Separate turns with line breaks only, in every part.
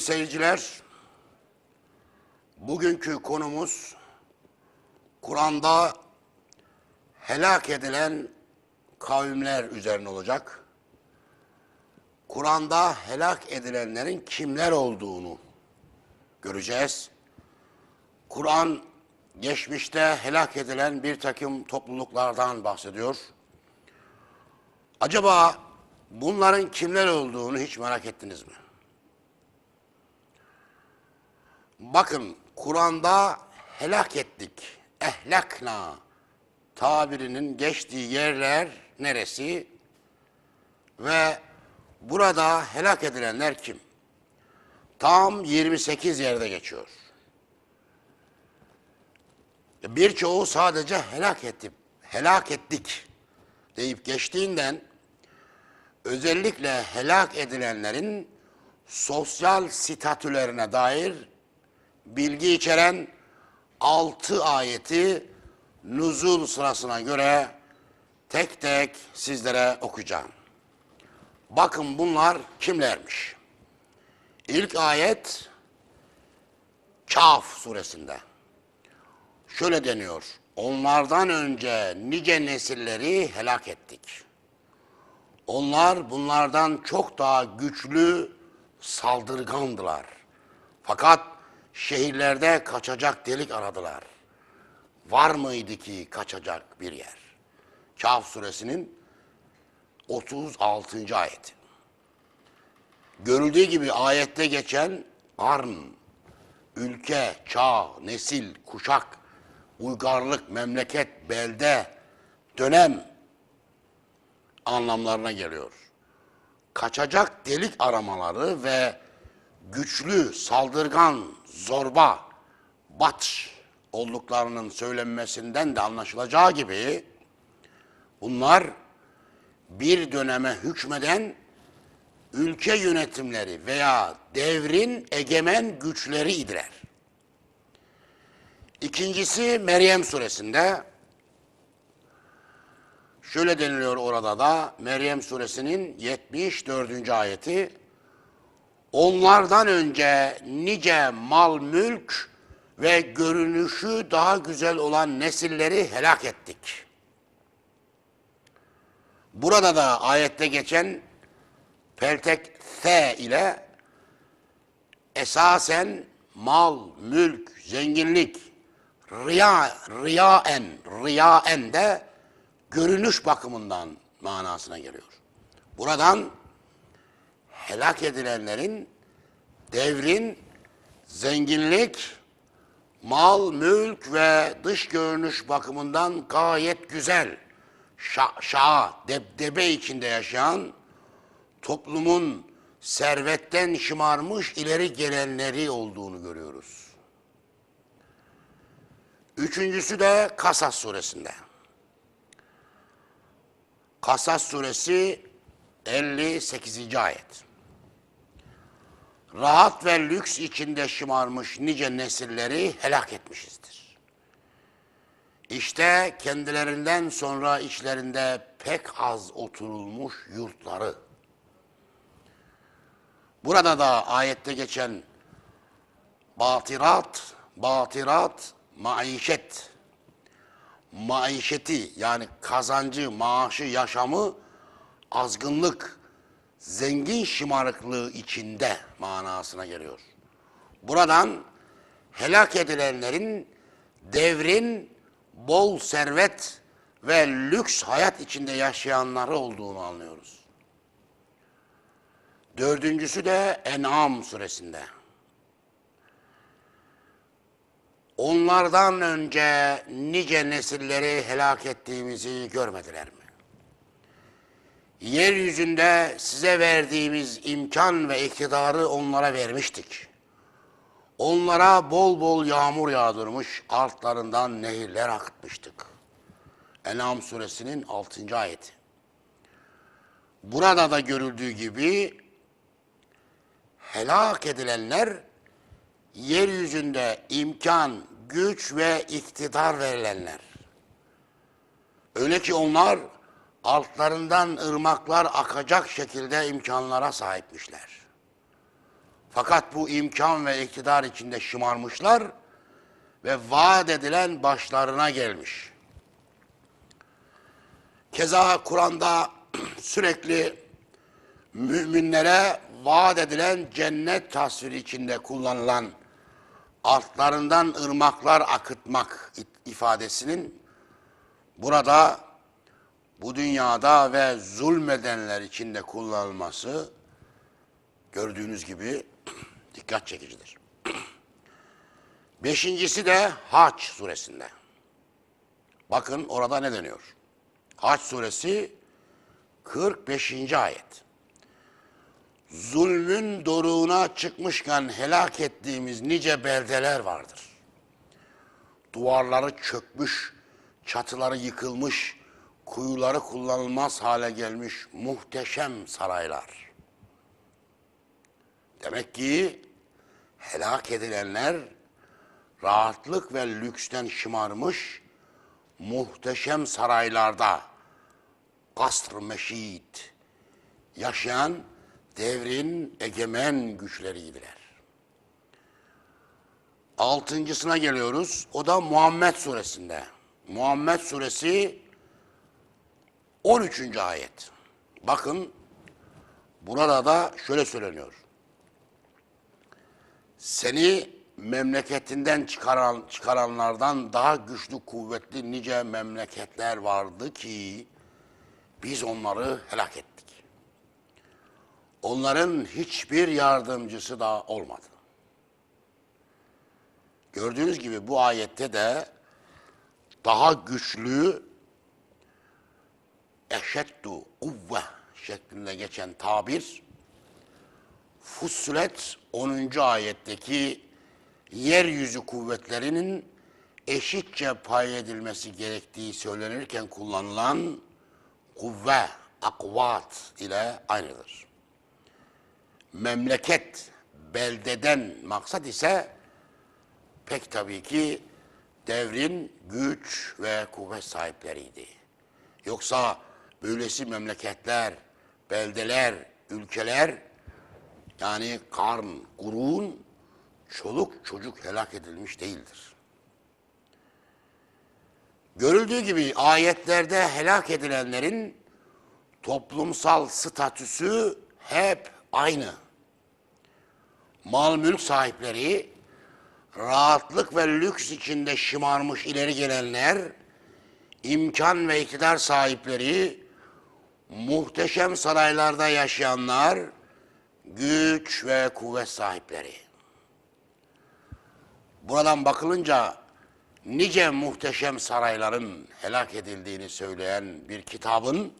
Sevgili seyirciler, bugünkü konumuz Kur'an'da helak edilen kavimler üzerine olacak. Kur'an'da helak edilenlerin kimler olduğunu göreceğiz. Kur'an geçmişte helak edilen bir takım topluluklardan bahsediyor. Acaba bunların kimler olduğunu hiç merak ettiniz mi? Bakın Kur'an'da helak ettik, ehlakna tabirinin geçtiği yerler neresi? Ve burada helak edilenler kim? Tam 28 yerde geçiyor. Birçoğu sadece helak ettik, helak ettik deyip geçtiğinden özellikle helak edilenlerin sosyal statülerine dair bilgi içeren altı ayeti nuzul sırasına göre tek tek sizlere okuyacağım. Bakın bunlar kimlermiş? İlk ayet Kaf suresinde. Şöyle deniyor. Onlardan önce nice nesilleri helak ettik. Onlar bunlardan çok daha güçlü saldırgandılar. Fakat şehirlerde kaçacak delik aradılar. Var mıydı ki kaçacak bir yer? Kaf suresinin 36. ayeti. Görüldüğü gibi ayette geçen arn, ülke, çağ, nesil, kuşak, uygarlık, memleket, belde, dönem anlamlarına geliyor. Kaçacak delik aramaları ve güçlü, saldırgan, zorba, batş olduklarının söylenmesinden de anlaşılacağı gibi bunlar bir döneme hükmeden ülke yönetimleri veya devrin egemen güçleri idiler. İkincisi Meryem suresinde şöyle deniliyor orada da Meryem suresinin 74. ayeti Onlardan önce nice mal mülk ve görünüşü daha güzel olan nesilleri helak ettik. Burada da ayette geçen peltek F ile esasen mal, mülk, zenginlik, riya, riyaen, riyaen de görünüş bakımından manasına geliyor. Buradan helak edilenlerin devrin zenginlik, mal, mülk ve dış görünüş bakımından gayet güzel, şa, şa debdebe içinde yaşayan toplumun servetten şımarmış ileri gelenleri olduğunu görüyoruz. Üçüncüsü de Kasas suresinde. Kasas suresi 58. ayet. Rahat ve lüks içinde şımarmış nice nesilleri helak etmişizdir. İşte kendilerinden sonra içlerinde pek az oturulmuş yurtları. Burada da ayette geçen batirat, batirat, maişet, maişeti yani kazancı, maaşı, yaşamı azgınlık, zengin şımarıklığı içinde manasına geliyor. Buradan helak edilenlerin devrin bol servet ve lüks hayat içinde yaşayanları olduğunu anlıyoruz. Dördüncüsü de En'am suresinde. Onlardan önce nice nesilleri helak ettiğimizi görmediler mi? Yeryüzünde size verdiğimiz imkan ve iktidarı onlara vermiştik. Onlara bol bol yağmur yağdırmış, altlarından nehirler akıtmıştık. En'am suresinin 6. ayeti. Burada da görüldüğü gibi helak edilenler yeryüzünde imkan, güç ve iktidar verilenler. Öyle ki onlar altlarından ırmaklar akacak şekilde imkanlara sahipmişler. Fakat bu imkan ve iktidar içinde şımarmışlar ve vaat edilen başlarına gelmiş. Keza Kur'an'da sürekli müminlere vaat edilen cennet tasviri içinde kullanılan altlarından ırmaklar akıtmak ifadesinin burada bu dünyada ve zulmedenler içinde kullanılması gördüğünüz gibi dikkat çekicidir. Beşincisi de Haç suresinde. Bakın orada ne deniyor? Haç suresi 45. ayet. Zulmün doruğuna çıkmışken helak ettiğimiz nice beldeler vardır. Duvarları çökmüş, çatıları yıkılmış, kuyuları kullanılmaz hale gelmiş muhteşem saraylar. Demek ki helak edilenler rahatlık ve lüksten şımarmış muhteşem saraylarda kasr meşit yaşayan devrin egemen güçleriydiler. Altıncısına geliyoruz. O da Muhammed suresinde. Muhammed suresi 13. ayet. Bakın burada da şöyle söyleniyor. Seni memleketinden çıkaran, çıkaranlardan daha güçlü, kuvvetli nice memleketler vardı ki biz onları helak ettik. Onların hiçbir yardımcısı da olmadı. Gördüğünüz gibi bu ayette de daha güçlü eşeddu kuvve şeklinde geçen tabir Fussilet 10. ayetteki yeryüzü kuvvetlerinin eşitçe pay edilmesi gerektiği söylenirken kullanılan kuvve, akvat ile aynıdır. Memleket, beldeden maksat ise pek tabii ki devrin güç ve kuvvet sahipleriydi. Yoksa böylesi memleketler, beldeler, ülkeler yani karn, kurun, çoluk çocuk helak edilmiş değildir. Görüldüğü gibi ayetlerde helak edilenlerin toplumsal statüsü hep aynı. Mal mülk sahipleri, rahatlık ve lüks içinde şımarmış ileri gelenler, imkan ve iktidar sahipleri, muhteşem saraylarda yaşayanlar, güç ve kuvvet sahipleri. Buradan bakılınca nice muhteşem sarayların helak edildiğini söyleyen bir kitabın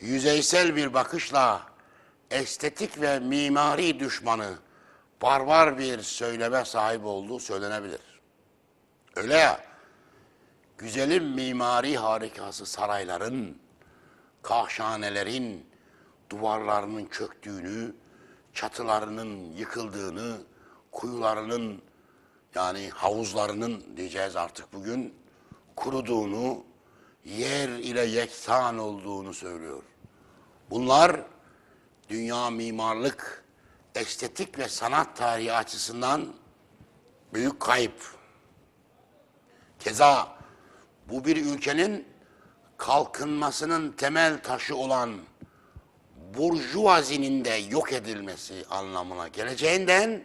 yüzeysel bir bakışla estetik ve mimari düşmanı barbar bir söyleme sahip olduğu söylenebilir. Öyle ya, güzelim mimari harikası sarayların, kahşanelerin, duvarlarının çöktüğünü, çatılarının yıkıldığını, kuyularının yani havuzlarının diyeceğiz artık bugün kuruduğunu, yer ile yeksan olduğunu söylüyor. Bunlar dünya mimarlık, estetik ve sanat tarihi açısından büyük kayıp. Keza bu bir ülkenin kalkınmasının temel taşı olan burjuvazinin de yok edilmesi anlamına geleceğinden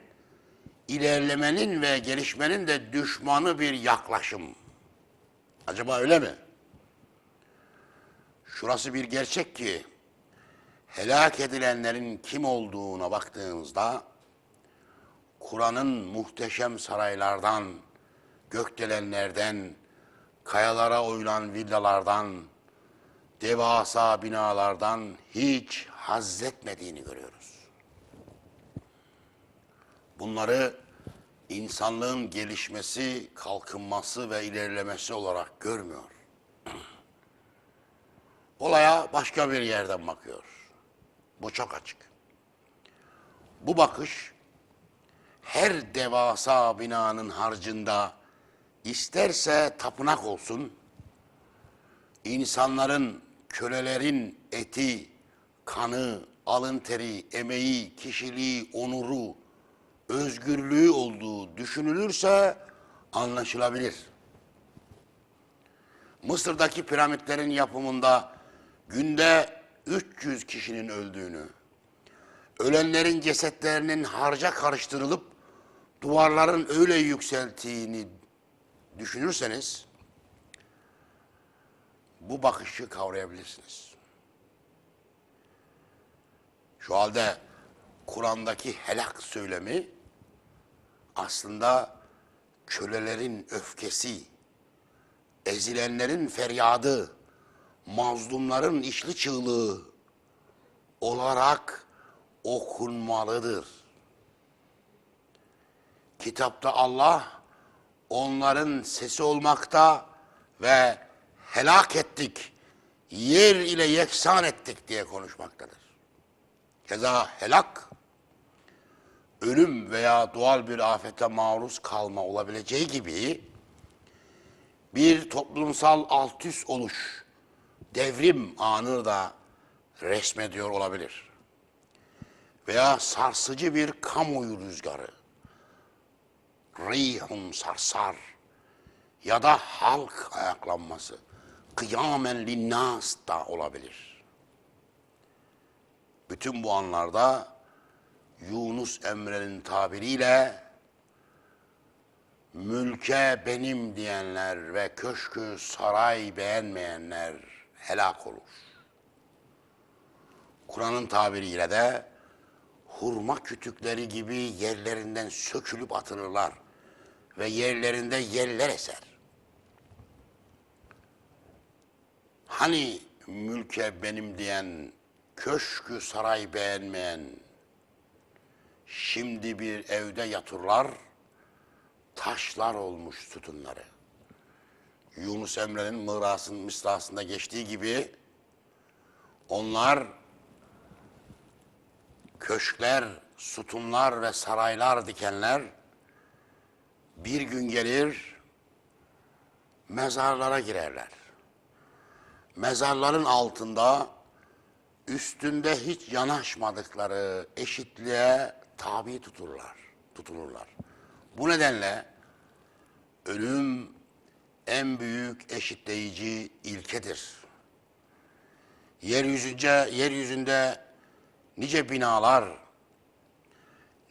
ilerlemenin ve gelişmenin de düşmanı bir yaklaşım. Acaba öyle mi? Şurası bir gerçek ki helak edilenlerin kim olduğuna baktığımızda Kur'an'ın muhteşem saraylardan, gökdelenlerden, kayalara oyulan villalardan, devasa binalardan hiç hazzetmediğini görüyoruz. Bunları insanlığın gelişmesi, kalkınması ve ilerlemesi olarak görmüyor. Olaya başka bir yerden bakıyor. Bu çok açık. Bu bakış her devasa binanın harcında isterse tapınak olsun, insanların, kölelerin eti, kanı, alın teri, emeği, kişiliği, onuru, özgürlüğü olduğu düşünülürse anlaşılabilir. Mısır'daki piramitlerin yapımında günde 300 kişinin öldüğünü, ölenlerin cesetlerinin harca karıştırılıp duvarların öyle yükselttiğini düşünürseniz bu bakışı kavrayabilirsiniz. Şu halde Kur'an'daki helak söylemi aslında kölelerin öfkesi, ezilenlerin feryadı, mazlumların işli çığlığı olarak okunmalıdır. Kitapta Allah onların sesi olmakta ve helak ettik, yer ile yeksan ettik diye konuşmaktadır. Keza helak, ölüm veya doğal bir afete maruz kalma olabileceği gibi bir toplumsal alt üst oluş, devrim anını da resmediyor olabilir. Veya sarsıcı bir kamuoyu rüzgarı, rihun sarsar ya da halk ayaklanması, kıyamen linnas da olabilir. Bütün bu anlarda Yunus Emre'nin tabiriyle mülke benim diyenler ve köşkü saray beğenmeyenler helak olur. Kur'an'ın tabiriyle de hurma kütükleri gibi yerlerinden sökülüp atılırlar ve yerlerinde yeller eser. Hani mülke benim diyen, köşkü saray beğenmeyen, şimdi bir evde yatırlar, taşlar olmuş sütunları. Yunus Emre'nin mırasın, mısrasında geçtiği gibi onlar köşkler, sütunlar ve saraylar dikenler bir gün gelir mezarlara girerler. Mezarların altında üstünde hiç yanaşmadıkları eşitliğe tabi tutulurlar, tutulurlar. Bu nedenle ölüm en büyük eşitleyici ilkedir. Yeryüzünce, yeryüzünde nice binalar,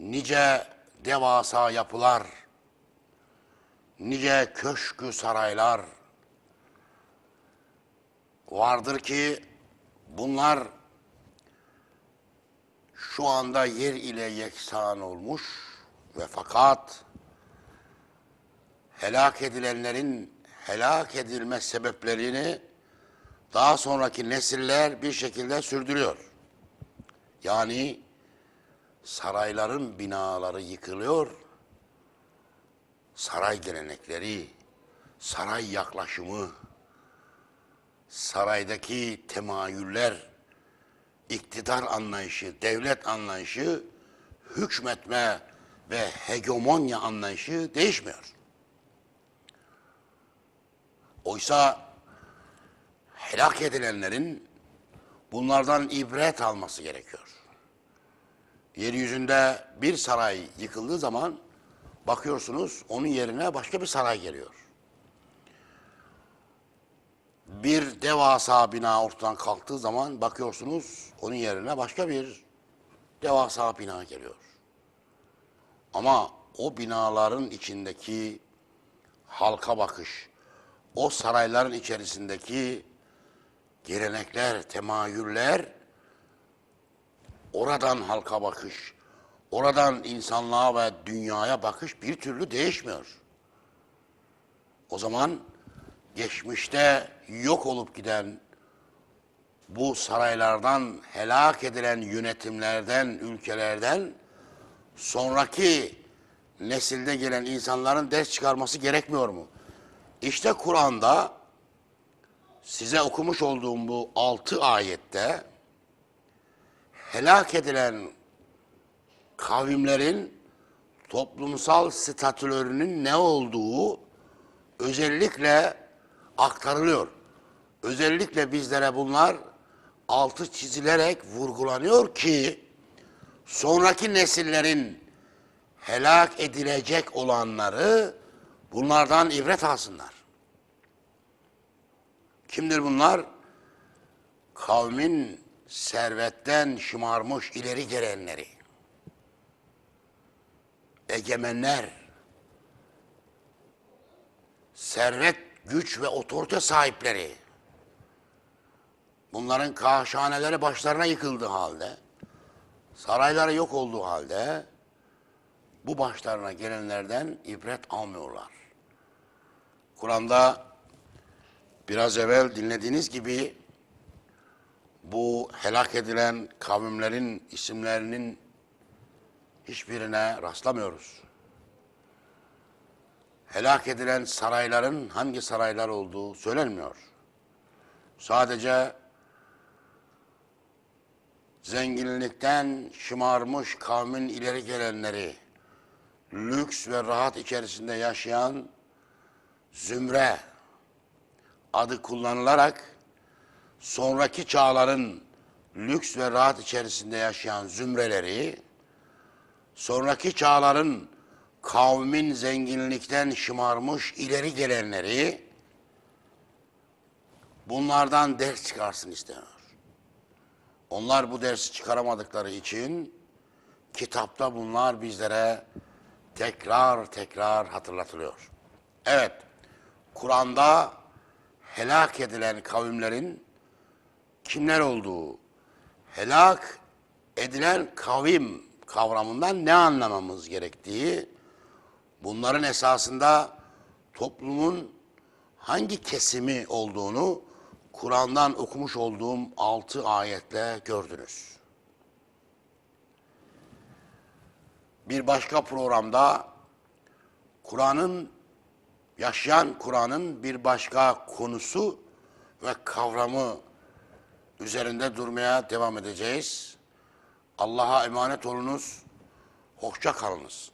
nice devasa yapılar, nice köşkü saraylar vardır ki bunlar şu anda yer ile yeksan olmuş ve fakat helak edilenlerin helak edilme sebeplerini daha sonraki nesiller bir şekilde sürdürüyor. Yani sarayların binaları yıkılıyor, saray gelenekleri, saray yaklaşımı, saraydaki temayüller, iktidar anlayışı, devlet anlayışı, hükmetme ve hegemonya anlayışı değişmiyor. Oysa helak edilenlerin bunlardan ibret alması gerekiyor. Yeryüzünde bir saray yıkıldığı zaman bakıyorsunuz onun yerine başka bir saray geliyor. Bir devasa bina ortadan kalktığı zaman bakıyorsunuz onun yerine başka bir devasa bina geliyor. Ama o binaların içindeki halka bakış, o sarayların içerisindeki gelenekler, temayüller, oradan halka bakış, oradan insanlığa ve dünyaya bakış bir türlü değişmiyor. O zaman geçmişte yok olup giden bu saraylardan helak edilen yönetimlerden, ülkelerden sonraki nesilde gelen insanların ders çıkarması gerekmiyor mu? İşte Kur'an'da size okumuş olduğum bu altı ayette helak edilen kavimlerin toplumsal statülerinin ne olduğu özellikle aktarılıyor. Özellikle bizlere bunlar altı çizilerek vurgulanıyor ki sonraki nesillerin helak edilecek olanları bunlardan ibret alsınlar. Kimdir bunlar? Kavmin servetten şımarmış ileri gelenleri. Egemenler. Servet, güç ve otorite sahipleri. Bunların kaşhaneleri başlarına yıkıldığı halde, sarayları yok olduğu halde bu başlarına gelenlerden ibret almıyorlar. Kur'an'da biraz evvel dinlediğiniz gibi bu helak edilen kavimlerin isimlerinin hiçbirine rastlamıyoruz. Helak edilen sarayların hangi saraylar olduğu söylenmiyor. Sadece zenginlikten şımarmış kavmin ileri gelenleri, lüks ve rahat içerisinde yaşayan zümre adı kullanılarak sonraki çağların lüks ve rahat içerisinde yaşayan zümreleri, sonraki çağların kavmin zenginlikten şımarmış ileri gelenleri bunlardan ders çıkarsın isteniyor. Onlar bu dersi çıkaramadıkları için kitapta bunlar bizlere tekrar tekrar hatırlatılıyor. Evet, Kur'an'da helak edilen kavimlerin kimler olduğu, helak edilen kavim kavramından ne anlamamız gerektiği, bunların esasında toplumun hangi kesimi olduğunu Kur'an'dan okumuş olduğum altı ayetle gördünüz. Bir başka programda Kur'an'ın yaşayan Kur'an'ın bir başka konusu ve kavramı üzerinde durmaya devam edeceğiz. Allah'a emanet olunuz. Hoşça kalınız.